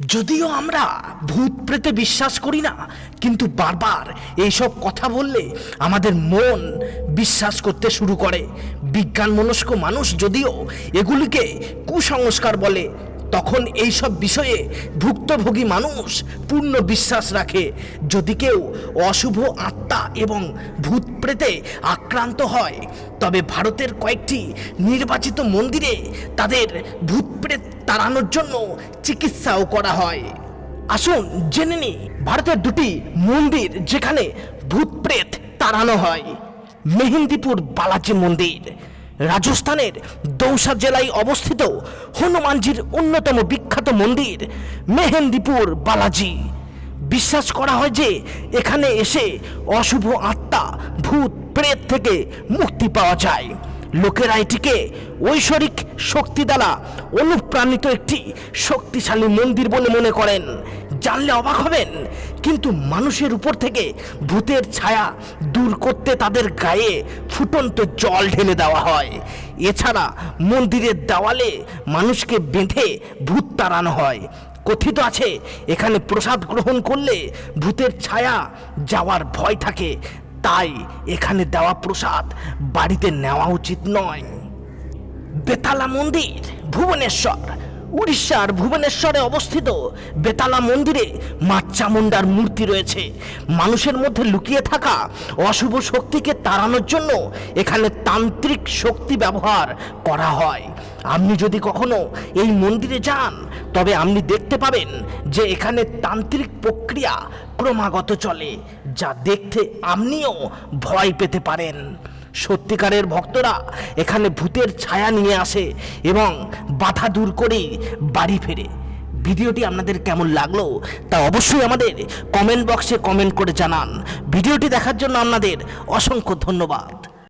যদিও আমরা ভূত প্রেতে বিশ্বাস করি না, কিন্তু বারবার এইসব কথা বললে আমাদের মন বিশ্বাস করতে শুরু করে। বিজ্ঞান মনস্ক মানুষ যদিও এগুলিকে কুসংস্কার বলে, তখন এইসব বিষয়ে ভুক্তভোগী মানুষ পূর্ণ বিশ্বাস রাখে। যদি কেউ অশুভ আত্মা এবং ভূত প্রেতে আক্রান্ত হয়, তবে ভারতের কয়েকটি নির্বাচিত মন্দিরে তাদের ভূত প্রেত তাড়ানোর জন্য চিকিৎসাও করা হয়। আসুন জেনে নি ভারতের দুটি মন্দির যেখানে ভূত প্রেত তাড়ানো হয়। মেহেন্দিপুর বালাজি মন্দির, রাজস্থানের দৌসা জেলায় অবস্থিত হনুমানজির অন্যতম বিখ্যাত মন্দির, মেহেন্দিপুর বালাজি। বিশ্বাস করা হয় যে এখানে এসে অশুভ আত্মা ভূত প্রেত থেকে মুক্তি পাওয়া যায়। লোকেরা এটিকে ঐশ্বরিক শক্তি দ্বারা অনুপ্রাণিত একটি শক্তিশালী মন্দির বলে মনে করেন। জানলে অবাক হবেন, কিন্তু মানুষের উপর থেকে ভূতের ছায়া দূর করতে তাদের গায়ে ফুটন্ত জল ঢেলে দেওয়া হয়। এছাড়া মন্দিরের দেওয়ালে মানুষকে বেঁধে ভূত তাড়ানো হয়। কথিত আছে, এখানে প্রসাদ গ্রহণ করলে ভূতের ছায়া যাওয়ার ভয় থাকে। তাই এখানে দেওয়া প্রসাদ বাড়িতে নেওয়া উচিত নয়। বেতালা মন্দির ভুবনেশ্বর। উড়িষ্যার ভুবনেশ্বরে অবস্থিত বেতালা মন্দিরে মা চামুন্ডার মূর্তি রয়েছে। মানুষের মধ্যে লুকিয়ে থাকা অশুভ শক্তিকে তাড়ানোর জন্য এখানে তান্ত্রিক শক্তি ব্যবহার করা হয়। আপনি যদি কখনো এই মন্দিরে যান, তবে আপনি দেখতে পাবেন যে এখানে তান্ত্রিক প্রক্রিয়া ক্রমাগত চলে, যা দেখতে আপনিও ভয় পেতে পারেন। সত্যিকারের ভক্তরা এখানে ভূতের ছায়া নিয়ে আসে এবং বাধা দূর করে বাড়ি ফেরে। ভিডিওটি আপনাদের কেমন লাগল তা অবশ্যই আমাদের কমেন্ট বক্সে কমেন্ট করে জানান। ভিডিওটি দেখার জন্য আপনাদের অসংখ্য ধন্যবাদ।